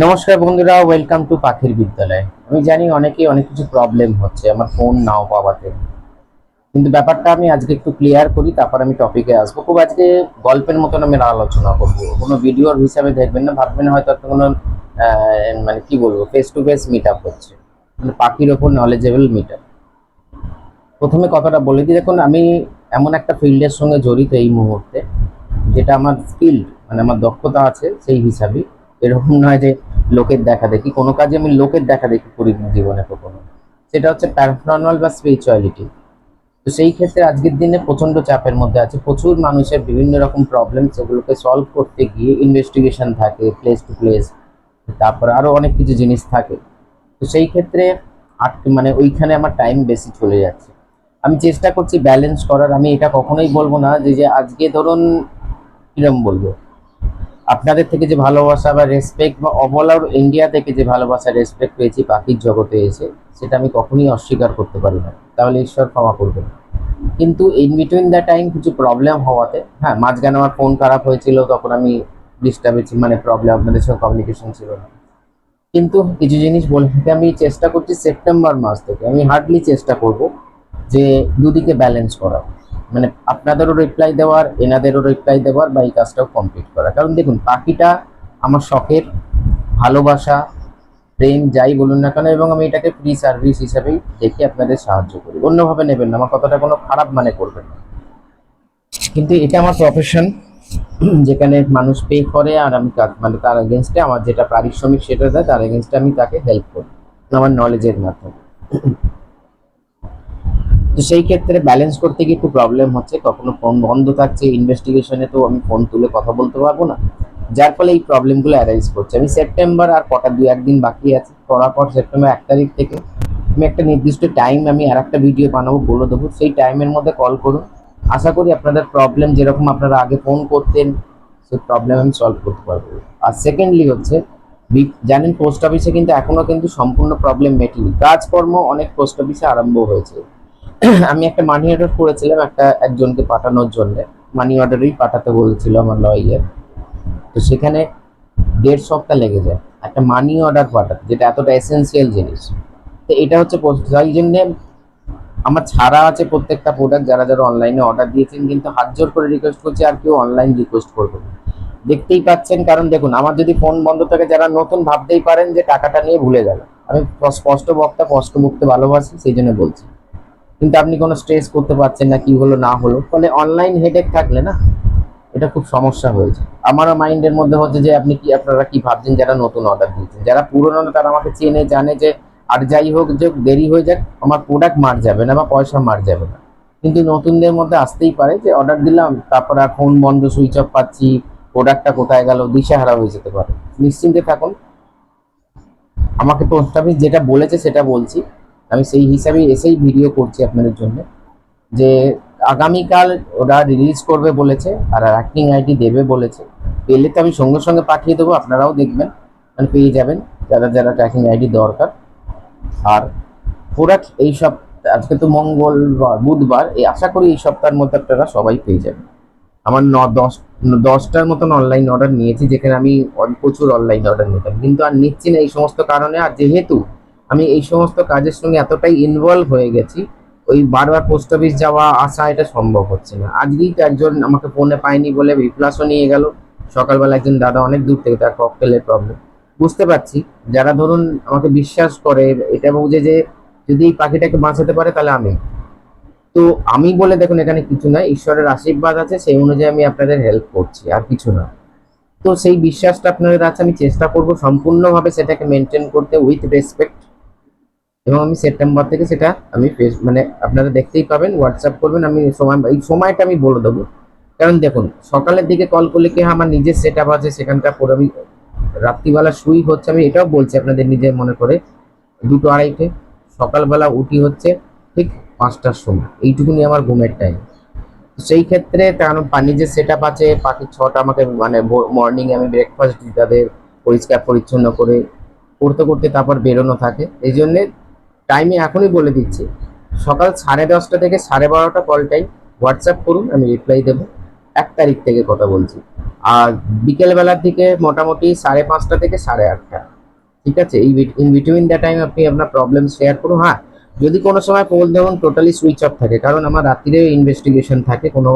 নমস্কার বন্ধুরা welcome to পাখির বিদ্যালয়। আমি জানি অনেকেই অনেক কিছু প্রবলেম হচ্ছে, আমার ফোন নাও পাওয়াতে। কিন্তু ব্যাপারটা আমি আজকে একটু ক্লিয়ার করি, তারপর আমি টপিকে আসব। খুব আজকে গল্পের মতন আমি আলোচনা করব। কোনো ভিডিওর হিসাবে দেখবেন না, ভাববেন হয়তো একটা কোনো মানে কি বলব face to face meet up হচ্ছে। মানে পাখির ওপর নলেজেবল মিট আপ প্রথমে কথাটা বলে দিই, দেখুন, আমি এমন একটা ফিল্ডের সঙ্গে জড়িত এই মুহূর্তে, যেটা আমার স্কিল মানে আমার দক্ষতা আছে সেই হিসাবে। এরকম নয় যে লোকের দেখা দেখি। কোনো কাজে আমি লোকের দেখা দেখি করি না জীবনে কখনো। সেটা হচ্ছে প্যারানর্মাল বা স্পিরিচুয়ালিটি তো সেই ক্ষেত্রে আজকের দিনে প্রচণ্ড চাপের মধ্যে আছে। প্রচুর মানুষের বিভিন্ন রকম প্রবলেম সেগুলোকে সলভ করতে গিয়ে ইনভেস্টিগেশন থাকে প্লেস টু প্লেস তারপরে আরও অনেক কিছু জিনিস থাকে। তো সেই ক্ষেত্রে আটকে মানে ওইখানে আমার টাইম বেশি চলে যাচ্ছে। আমি চেষ্টা করছি ব্যালেন্স করার। আমি এটা কখনোই বলব না যে যে আজকে ধরুন, কিরম বলব? আপনাদের থেকে যে ভালোবাসা বা রেসপেক্ট বা অল ওভার ইন্ডিয়া থেকে যে ভালোবাসা রেসপেক্ট পেয়েছি পাখির জগতে এসে, সেটা আমি কখনোই অস্বীকার করতে পারি না। তাহলে ঈশ্বর ক্ষমা করবেন। কিন্তু ইন বিটুইন দ্য টাইম কিছু প্রবলেম হওয়াতে হ্যাঁ মাঝখানে আমার ফোন খারাপ হয়েছিল, তখন আমি ডিস্টার্ব মানে প্রবলেম আপনাদের সঙ্গে কমিউনিকেশন ছিল না। কিন্তু কিছু জিনিস বলে থেকে আমি চেষ্টা করছি সেপ্টেম্বর মাস থেকে, আমি হার্ডলি চেষ্টা করব যে দুদিকে ব্যালেন্স করা মানে আপনাদেরও রিপ্লাই দেওয়ার, এনাদেরও রিপ্লাই দেওয়ার বা এই কাজটাও কমপ্লিট করা। কারণ দেখুন, পাখিটা আমার শখের, ভালোবাসা, প্রেম, যাই বলুন না কেন, এবং আমি এটাকে ফ্রি সার্ভিস হিসাবেই দেখে আপনাদের সাহায্য করি। অন্যভাবে নেবেন না, আমার কথাটা কোনো খারাপ মানে করবেন না। কিন্তু এটা আমার প্রফেশন যেখানে মানুষ পে করে আর আমি মানে তার এগেনস্টে আমার যেটা পারিশ্রমিক সেটা দেয়, তার এগেনস্টে আমি তাকে হেল্প করি, আমার নলেজের মাধ্যমে। তো সেই ক্ষেত্রে ব্যালেন্স করতে গিয়ে একটু প্রবলেম হচ্ছে। কখনো ফোন বন্ধ থাকছে ইনভেস্টিগেশনে তো আমি ফোন তুলে কথা বলতে পারব না। যার ফলে এই প্রবলেমগুলো অ্যারাইজ করছে। আমি সেপ্টেম্বর আর কটা দু একদিন বাকি আছে, করার পর সেপ্টেম্বর এক তারিখ থেকে আমি একটা নির্দিষ্ট টাইম আমি আর একটা ভিডিও বানাবো, বলে দেবো। সেই টাইমের মধ্যে কল করুন। আশা করি আপনাদের প্রবলেম যেরকম আপনারা আগে ফোন করতেন, সেই প্রবলেম আমি সলভ করতে পারব। আর সেকেন্ডলি হচ্ছে জানেন পোস্ট অফিসে কিন্তু এখনও কিন্তু সম্পূর্ণ প্রবলেম মেটেনি। কাজকর্ম অনেক পোস্ট অফিসে আরম্ভ হয়েছে। আমি একটা মানি অর্ডার করেছিলাম একটা একজনকে পাঠানোর জন্য। মানি অর্ডারই পাঠাতে বলেছিল আমার লয়ার। তো সেখানে দেড় সপ্তাহ লেগে যায়। একটা মানি অর্ডার পাঠাতে, যেটা এতটা এসেন্সিয়াল জিনিস। তো এটা হচ্ছে তাই জন্যে আমার ছাড়া আছে প্রত্যেকটা প্রোডাক্ট যারা যারা অনলাইনে অর্ডার দিয়েছেন, কিন্তু হাত জোর করে রিকোয়েস্ট করছি, আর কেউ অনলাইন রিকোয়েস্ট করবে। দেখতেই পাচ্ছেন, কারণ দেখুন, আমার যদি ফোন বন্ধ থাকে, যারা নতুন ভাবতেই পারেন যে টাকাটা নিয়ে ভুলে গেল। আমি স্পষ্ট বক্তা, স্পষ্ট মুক্তে ভালোবাসি, সেই জন্য বলছি। কিন্তু আপনি কোনো স্ট্রেস করতে পারছেন না, কি হলো, না হলো। ফলে অনলাইন হেডেক থাকলে না, এটা খুব সমস্যা হয়েছে আমারও মাইন্ডের মধ্যে হচ্ছে যে, আপনি কি, আপনারা কি ভাবছেন যারা নতুন অর্ডার দিয়েছেন? যারা পুরনো তারা আমাকে চেনে, জানে যে, আর যাই হোক, যে দেরি হয়ে যাক, আমার প্রোডাক্ট মার যাবে না বা পয়সা মার যাবে না। কিন্তু নতুনদের মধ্যে আসতেই পারে যে অর্ডার দিলাম, তারপর আর ফোন বন্ধ সুইচ অফ পাচ্ছি প্রোডাক্টটা কোথায় গেল, দিশাহারা হয়ে যেতে পারে। নিশ্চিন্তে থাকুন। আমাকে পোস্ট অফিস যেটা বলেছে, সেটা বলছি। আমি সেই হিসাবেই এসেই ভিডিও করছি আপনাদের জন্য যে আগামীকাল ওরা রিলিজ করবে বলেছে আর অ্যাক্টিং আইডি দেবে বলেছে। পেলে তো আমি সঙ্গে সঙ্গে পাঠিয়ে দেবো, আপনারাও দেখবেন মানে পেয়ে যাবেন, যারা যারা ট্র্যাকিং আইডি দরকার। আর প্রোডাক্ট এই সব আজকে তো মঙ্গলবার, বুধবার, এই আশা করি এই সপ্তাহের মধ্যে আপনারা সবাই পেয়ে যাবেন। আমার ন দশ দশটার মতন অনলাইন অর্ডার নিয়েছি, যেখানে আমি প্রচুর অনলাইন অর্ডার নিতাম। কিন্তু আর নিচ্ছি না এই সমস্ত কারণে, আর যেহেতু আমি এই সমস্ত কাজের সঙ্গে এতটাই ইনভলভ হয়ে গেছি, ওই বারবার পোস্ট অফিস যাওয়া, আসা, এটা সম্ভব হচ্ছে না। আজকেই তো একজন আমাকে ফোনে পায়নি বলে বিপ্লাসও নিয়ে গেল। সকালবেলা একজন দাদা অনেক দূর থেকে তার ককটেলের প্রবলেম বুঝতে পারছি, যারা ধরুন আমাকে বিশ্বাস করে, এটা বুঝে যে যদি এই পাখিটাকে বাঁচাতে পারে তাহলে আমি। তো আমি বলে দেখুন এখানে কিছু নয়, ঈশ্বরের আশীর্বাদ আছে, সেই অনুযায়ী আমি আপনাদের হেল্প করছি, আর কিছু না। তো সেই বিশ্বাসটা আপনাদের আছে আমি চেষ্টা করব সম্পূর্ণভাবে সেটাকে মেনটেন করতে উইথ রেসপেক্ট এবং আমি সেপ্টেম্বর থেকে সেটা আমি ফেস মানে আপনারা দেখতেই পাবেন হোয়াটসঅ্যাপ করবেন, আমি সময় এই সময়টা আমি বলে দেবো। কারণ দেখুন, সকালের দিকে কল করলে কি আমার নিজের সেট আপ আছে, সেখানকার পরে আমি রাত্রিবেলা শুই হচ্ছে, আমি এটাও বলছি আপনাদের নিজের মনে করে। দুটো আড়াইটে, সকালবেলা উঠি হচ্ছে ঠিক পাঁচটার সময়। এইটুকুনি আমার ঘুমের টাইম সেই ক্ষেত্রে কারণ নিজের সেট আপ আছে পাখির ছটা আমাকে মানে মর্নিং আমি ব্রেকফাস্ট দিই তাদের পরিষ্কার পরিচ্ছন্ন করে করতে করতে তারপর বেরোনো থাকে। এই জন্যে টাইমে এখনই বলে দিচ্ছি। সকাল সাড়ে দশটা থেকে সাড়ে বারোটা কল টাইম হোয়াটসঅ্যাপ করুন, আমি রিপ্লাই দেবো। এক তারিখ থেকে কথা বলছি। আর বিকেলবেলার দিকে মোটামুটি সাড়ে পাঁচটা থেকে সাড়ে আটটা। ঠিক আছে? এই ইন বিটুইন দ্য টাইম আপনি আপনার প্রবলেম শেয়ার করুন। হ্যাঁ যদি কোনো সময় ফোন ধরুন টোটালি সুইচ অফ থাকে। কারণ আমার রাত্রিরে ইনভেস্টিগেশন থাকে কোনো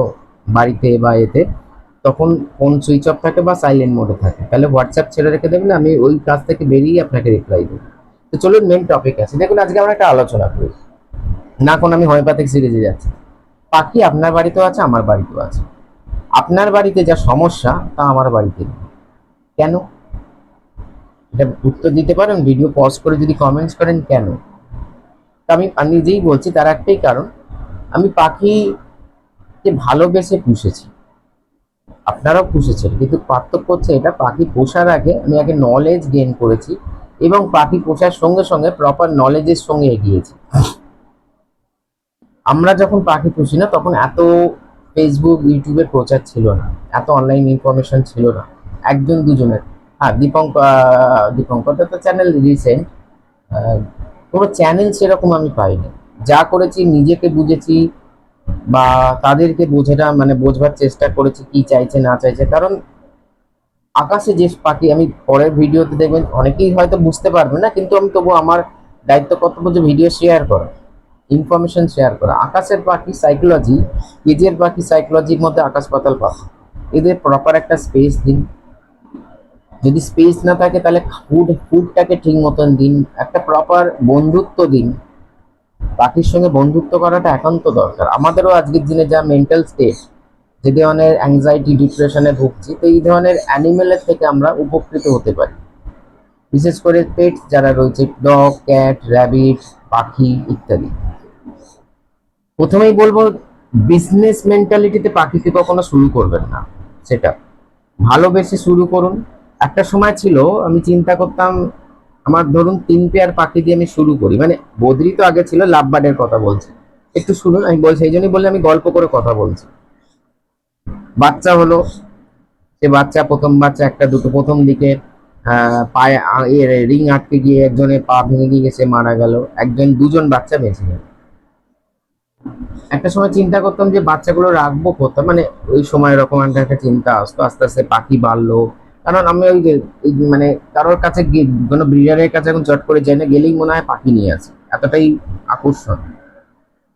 বাড়িতে বা এতে। তখন ফোন সুইচ অফ থাকে বা সাইলেন্ট মোডে থাকে। তাহলে হোয়াটসঅ্যাপ ছেড়ে রেখে দেবেন, আমি ওই কাজ থেকে বেরিয়ে আপনাকে রিপ্লাই দেবো। তো চলুন মেন টপিক আছে দেখুন, আজকে আমরা একটা আলোচনা করি। না কোন আমি হোমিওপ্যাথিক সিরিজে যাচ্ছি। পাখি আপনার বাড়িতেও আছে, আমার বাড়িতেও আছে। আপনার বাড়িতে যা সমস্যা, তা আমার বাড়িতে কেন? এটা উত্তর দিতে পারেন ভিডিও পজ করে যদি কমেন্টস করেন, কেন? তা আমি আমি নিজেই বলছি, তার একটাই কারণ, আমি পাখিকে ভালোবেসে পুষেছি। আপনারাও পুষেছেন, কিন্তু পার্থক্য হচ্ছে এটা, পাখি পোষার আগে আমি আগে নলেজ গেইন করেছি। এবং পাখি পোষার সঙ্গে সঙ্গে প্রপার নলেজের সঙ্গে এগিয়েছি। আমরা যখন পাখি পুষি না, তখন এত ফেসবুক ইউটিউবের প্রচার ছিল না, এত অনলাইন ইনফরমেশন ছিল না। একজন দুজনের হ্যাঁ দীপঙ্ক দীপঙ্করটা তো চ্যানেল রিসেন্ট কোনো চ্যানেল সেরকম আমি পাইনি। যা করেছি, নিজেকে বুঝেছি বা তাদেরকে বোঝাটা মানে বোঝবার চেষ্টা করেছি কি চাইছে, না চাইছে। কারণ আকাশে যে পাখি আমি পরের ভিডিওতে দেখবেন, অনেকেই হয়তো বুঝতে পারবে না, কিন্তু আমি তবু আমার দায়িত্ব কর্তব্য যে ভিডিও শেয়ার করা ইনফরমেশন শেয়ার করা। আকাশের পাখি সাইকোলজি কেজের পাখি সাইকোলজির মধ্যে আকাশ পাতাল পাখি। এদের প্রপার একটা স্পেস দিন। যদি স্পেস না থাকে, তাহলে ফুড ফুডটাকে ঠিক মতন দিন। একটা প্রপার বন্ধুত্ব দিন। পাখির সঙ্গে বন্ধুত্ব করাটা একান্ত দরকার। আমাদেরও আজকের দিনে যা মেন্টাল স্টেট যে ধরনের অ্যাংজাইটি ডিপ্রেশনে ভুগছি, তো এই ধরনের অ্যানিমেলের থেকে আমরা উপকৃত হতে পারি। বিশেষ করে পেট যারা রয়েছে ডগ ক্যাট র্যাবিট পাখি ইত্যাদি। প্রথমেই বলব বিজনেস মেন্টালিটিতে পাখিকে কখনো শুরু করবেন না, সেটা। ভালোবেসে শুরু করুন। একটা সময় ছিল, আমি চিন্তা করতাম, আমার ধরুন তিন পেয়ার পাখি দিয়ে আমি শুরু করি। মানে বদ্রি তো আগে ছিল লাভ বার্ডের কথা বলছি। একটু শুনুন, আমি বলছি, এই জন্যই বললে আমি গল্প করে কথা বলছি। বাচ্চা হলো, সে বাচ্চা প্রথম বাচ্চা একটা দুটো প্রথম দিকে পায়ে রিং আটকে গিয়ে একজনের পা ভেঙে গিয়ে সে মারা গেল। একজন, দুজন বাচ্চা বেঁচে গেল। একটা সময় চিন্তা করতাম যে বাচ্চাগুলো রাখব কোথায়? মানে ওই সময় এরকম একটা একটা চিন্তা আসতো, আস্তে আস্তে পাখি বাড়লো। কারণ আমি ওই মানে কারোর কাছে কোনো ব্রিডারের কাছে এখন চট করে যাই না, গেলেই মনে হয় পাখি নিয়ে আসে। এতটাই আকর্ষণ।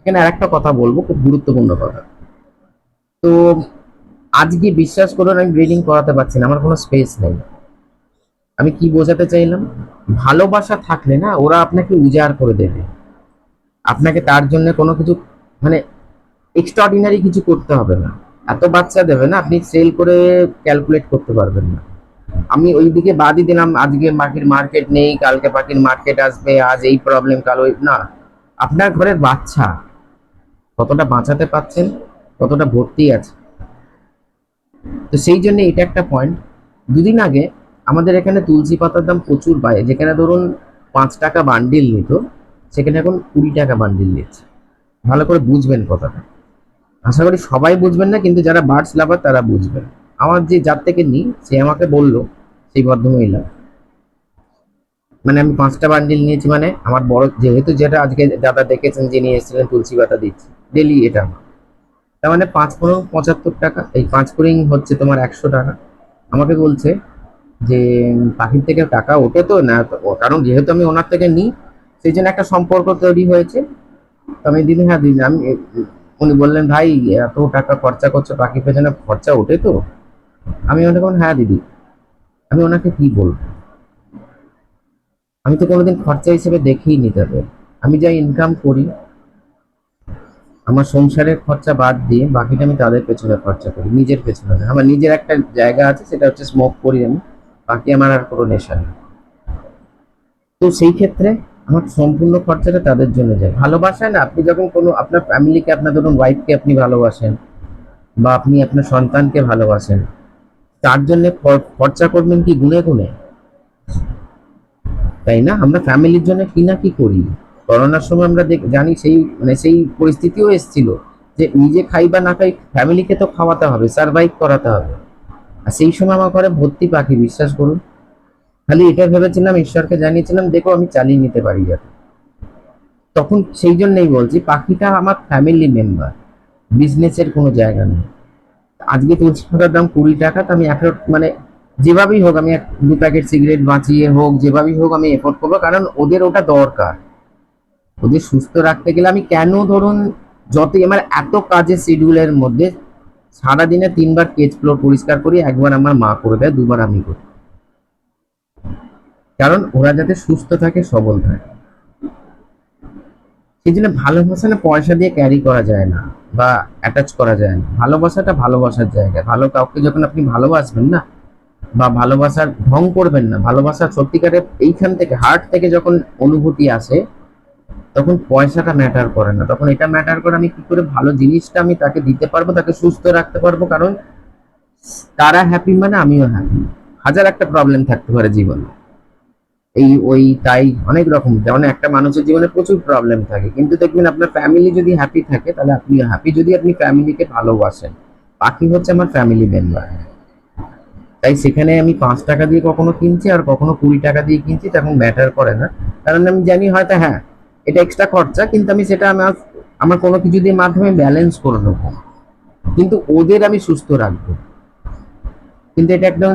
এখানে আরেকটা কথা বলব, খুব গুরুত্বপূর্ণ কথা। তো আজকে বিশ্বাস করুন, আমি ব্রিডিং করাতে পারছি না, আমার কোনো স্পেস নেই। আমি কি বোঝাতে চাইলাম? ভালোবাসা থাকলে না, ওরা আপনাকে উজাড় করে দেবে। আপনাকে তার জন্য কোনো কিছু মানে এক্সট্রাঅর্ডিনারি কিছু করতে হবে না। এত বাচ্চা দেবে না, আপনি সেল করে ক্যালকুলেট করতে পারবেন না। আমি ওই দিকে বাদই দিলাম, আজকে পাখির মার্কেট নেই, কালকে পাখির মার্কেট আসবে, আজ এই প্রবলেম কাল ওই, না। আপনার ঘরের বাচ্চা কতটা বাঁচাতে পাচ্ছেন কতটা ভর্তি আছে তো সেই জন্য এটা একটা পয়েন্ট দুদিন আগে আমাদের এখানে তুলসী পাতার দাম প্রচুর পায় যেখানে ধরুন পাঁচ টাকা বান্ডিল নিত, সেখানে এখন কুড়ি টাকা বান্ডিল নিচ্ছে। ভালো করে বুঝবেন কথাটা। আশা করি সবাই বুঝবেন না, কিন্তু যারা বার্ডস লাভার তারা বুঝবেন। আমার যে যার থেকে নিই, সে আমাকে বলল, সেই ভদ্রমহিলা মানে আমি পাঁচটা বান্ডিল নিয়েছি মানে আমার বড়, যেহেতু যেটা আজকে দাদা দেখেছেন যে নিয়ে এসেছিলেন তুলসী পাতা দিচ্ছি ডেলি এটা আমার। তার মানে পাঁচ পনেরো পঁচাত্তর টাকা, এই পাঁচ পুরিং হচ্ছে তোমার একশো টাকা। আমাকে বলছে যে পাখির থেকে টাকা ওঠে তো? না কারণ যেহেতু আমি ওনার থেকে নিই, সেই জন্য একটা সম্পর্ক তৈরি হয়েছে। তো আমি দিদি হ্যাঁ দিদি, আমি, উনি বললেন, ভাই, এত টাকা খরচা করছ পাখির পেছনে খরচা ওঠে তো? আমি ওনাকে বললাম হ্যাঁ দিদি। আমি ওনাকে কি বলব? আমি তো কোনোদিন খরচা হিসেবে দেখেই নি তাদের। আমি যা ইনকাম করি আমার সংসারের খরচা বাদ দিয়ে বাকিটা আমি তাদের পেছনে খরচা করি, নিজের পেছনে আমার নিজের একটা জায়গা আছে, সেটা হচ্ছে স্মোক করি আমি, বাকি আমার আর কোনো নেশা নেই। তো সেই ক্ষেত্রে আমার সম্পূর্ণ খরচাটা তাদের জন্য যায়। ভালোবাসা না, আপনি যখন কোনো আপনার ফ্যামিলিকে আপনার ধরুন ওয়াইফকে আপনি ভালোবাসেন, বা আপনি আপনার সন্তানকে ভালোবাসেন, তার জন্য খরচা করবেন কি গুনে গুনে? তাই না? আমরা ফ্যামিলির জন্য কি না কি করি? করোনার সময় আমরা জানি সেই মানে সেই পরিস্থিতিও এসেছিল যে নিজে খাই বা না খাই ফ্যামিলিকে তো খাওয়াতে হবে সার্ভাইভ করাতে হবে। আর সেই সময় আমার ঘরে ভর্তি পাখি, বিশ্বাস করুন। খালি এটা ভেবেছিলাম, ঈশ্বরকে জানিয়েছিলাম, দেখো, আমি চালিয়ে নিতে পারি যাতে। তখন সেই জন্যই বলছি, পাখিটা আমার ফ্যামিলি মেম্বার বিজনেসের কোনো জায়গা নেই। আজকে তুলসী পাতার দাম কুড়ি টাকা, তো আমি এক মানে যেভাবেই হোক, আমি এক দু প্যাকেট সিগারেট বাঁচিয়ে হোক, যেভাবেই হোক, আমি এফোর্ড করব, কারণ ওদের ওটা দরকার। ওদের সুস্থ রাখতে গেলে আমি কেন ধরুন যতই আমার এত কাজের শিডিউলের মধ্যে সারাদিনে তিনবার কেজ ফ্লোর পরিষ্কার করি, একবার আমার মা করে দেয়, দুবার আমি করি। কারণ ওরা যাতে সুস্থ থাকে, সবল থাকে। সেই জন্য ভালোবাসা না পয়সা দিয়ে ক্যারি করা যায় না বা অ্যাটাচ করা যায় না। ভালোবাসাটা ভালোবাসার জায়গা। ভালো কাউকে যখন আপনি ভালোবাসবেন না বা ভালোবাসার ঢং করবেন না ভালোবাসা সত্যিকারের এইখান থেকে হার্ট থেকে যখন অনুভূতি আসে তখন পয়সাটা ম্যাটার করে না। তখন এটা ম্যাটার করে আমি কি করে ভালো জিনিসটা আমি তাকে দিতে পারব, তাকে সুস্থ রাখতে পারব? কারণ তারা হ্যাপি মানে আমিও হ্যাপি হাজার একটা প্রবলেম থাকতে পারে জীবনে। এই, ওই, তাই অনেক রকম। যেমন একটা মানুষের জীবনে প্রচুর প্রবলেম থাকে। কিন্তু দেখবেন আপনার ফ্যামিলি যদি হ্যাপি থাকে, তাহলে আপনিও হ্যাপি যদি আপনি ফ্যামিলিকে ভালোবাসেন, বাকি হচ্ছে আমার ফ্যামিলি মেম্বার তাই সেখানে আমি পাঁচ টাকা দিয়ে কখনো কিনছি আর কখনো কুড়ি টাকা দিয়ে কিনছি, তখন ম্যাটার করে না। কারণ আমি জানি হয়তো হ্যাঁ এটা এক্সট্রা খরচা, কিন্তু আমি সেটা আমার আমার কোনো কিছু দিয়ে মাধ্যমে ব্যালেন্স করে নেব। কিন্তু ওদের আমি সুস্থ রাখব। কিন্তু এটা একদম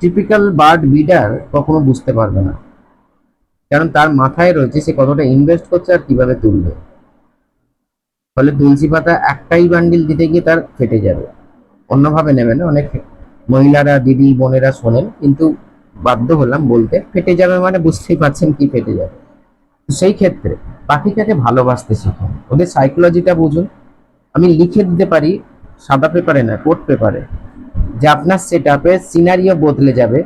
টিপিক্যাল বার্ড বিডার কখনো বুঝতে পারবে না। কারণ তার মাথায় রয়েছে সে কতটা ইনভেস্ট করছে আর কীভাবে তুলবে। ফলে তুলসী পাতা একটাই বান্ডিল দিতে গিয়ে তার ফেটে যাবে। অন্যভাবে নেবে না, অনেক মহিলারা, দিদি, বোনেরা শোনেন, কিন্তু বাধ্য হলাম বলতে ফেটে যাবে মানে বুঝতেই পারছেন কি ফেটে যাবে। সেই ক্ষেত্রে পাখিটাকে ভালোবাসতে শিখুন। ওদের সাইকোলজিটা বুঝুন। আমি লিখে দিতে পারি, সাদা পেপারে না কোট পেপারে যে আপনার সেট আপের সিনারিও বদলে যাবে।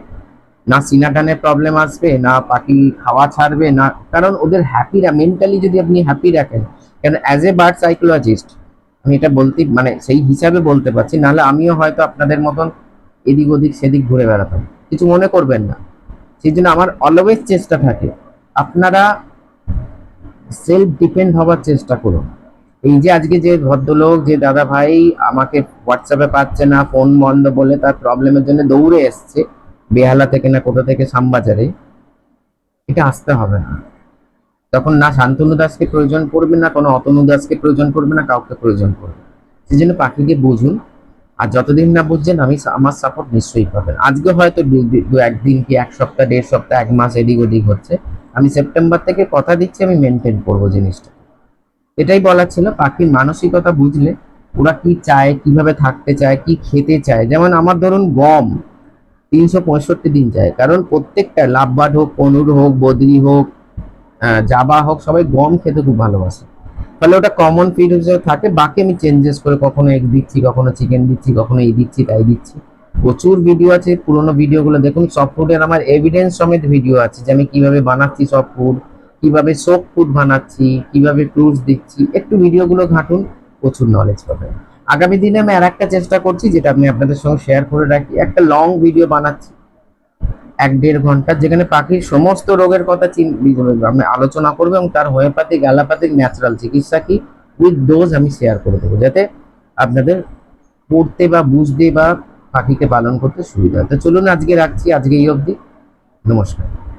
না সিনাটানের প্রবলেম আসবে, না পাখি খাওয়া ছাড়বে, না, কারণ ওদের হ্যাপিরা মেন্টালি যদি আপনি হ্যাপি রাখেন কারণ অ্যাজ এ বার্ড সাইকোলজিস্ট আমি এটা বলতে মানে সেই হিসাবে বলতে পারছি, নাহলে আমিও হয়তো আপনাদের মতন এদিক ওদিক সেদিক ঘুরে বেড়াতাম। কিছু মনে করবেন না। সেই জন্য আমার অলওয়েজ চেষ্টা থাকে, আপনারা সেলফ ডিপেন্ড হওয়ার চেষ্টা করুন। এই যে আজকে যে ভদ্রলোক, যে দাদা ভাই আমাকে হোয়াটসঅ্যাপে পাচ্ছে না ফোন বন্ধ বলে তার প্রবলেমের জন্য দৌড়ে এসছে, বেহালা থেকে না কোথা থেকে শ্যামবাজারে, এটা আসতে হবে না। তখন না শান্তনু দাসকে প্রয়োজন পড়বে, না কোনো অতনু দাসকে প্রয়োজন পড়বে, না কাউকে প্রয়োজন পড়বে। সেই জন্য পাখিকে বুঝুন, আর যতদিন না বুঝছেন, আমি আমার সাপোর্ট নিশ্চয়ই পাবেন। আজকে হয়তো দু, একদিন কি, এক সপ্তাহ, দেড় সপ্তাহ, এক মাস এদিক ওদিক হচ্ছে আমি সেপ্টেম্বর থেকে কথা দিচ্ছি, আমি মেনটেন করব জিনিসটা। এটাই বলার ছিল, পাখির মানসিকতা বুঝলে, ওরা কি চায়, কীভাবে থাকতে চায়, কি খেতে চায়। যেমন আমার ধরুন গম, তিনশো পঁয়ষট্টি দিন চায় কারণ প্রত্যেকটা লাভবার্ড হোক, পনুর হোক, বদ্রি হোক জাবা হোক, সবাই গম খেতে খুব ভালোবাসে। ফলে ওটা কমন ফিড হিসেবে থাকে। বাকি আমি চেঞ্জেস করে কখনো এগ দিচ্ছি, কখনো চিকেন দিচ্ছি, কখনো এই দিচ্ছি, তাই দিচ্ছি। প্রচুর ভিডিও আছে, পুরোনো ভিডিওগুলো দেখুন সফট আমার এভিডেন্স সমেত ভিডিও আছে যে আমি কীভাবে বানাচ্ছি সফট ফুড কীভাবে সোপ ফুড বানাচ্ছি, কীভাবে ফ্রুটস দিচ্ছি, একটু ভিডিওগুলো ঘাঁটুন, প্রচুর নলেজ পাবেন। আগামী দিনে আমি আর একটা চেষ্টা করছি, যেটা আমি আপনাদের সঙ্গে শেয়ার করে রাখি, একটা লং ভিডিও বানাচ্ছি। এক দেড় ঘণ্টা, যেখানে পাখির সমস্ত রোগের কথা আমি আলোচনা করব এবং তার হোমিওপ্যাথিক অ্যালোপ্যাথিক ন্যাচারাল চিকিৎসা কি উইথ ডোজ আমি শেয়ার করে দেবো, যাতে আপনাদের পড়তে বা বুঝতে বা পাখিকে পালন করতে সুবিধা হয়। তো চলুন আজকে রাখছি আজকে এই অবধি। নমস্কার।